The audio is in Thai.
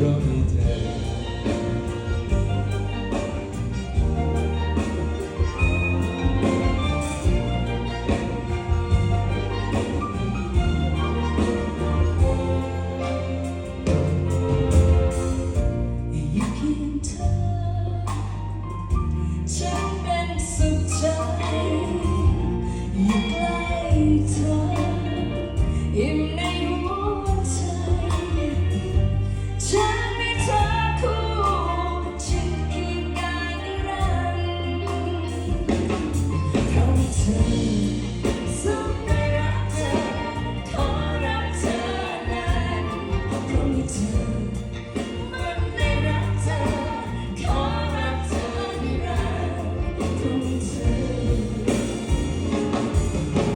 เพราะมีเธอฉันเป็นสุขใจอยู่ใกลเธอ Amen.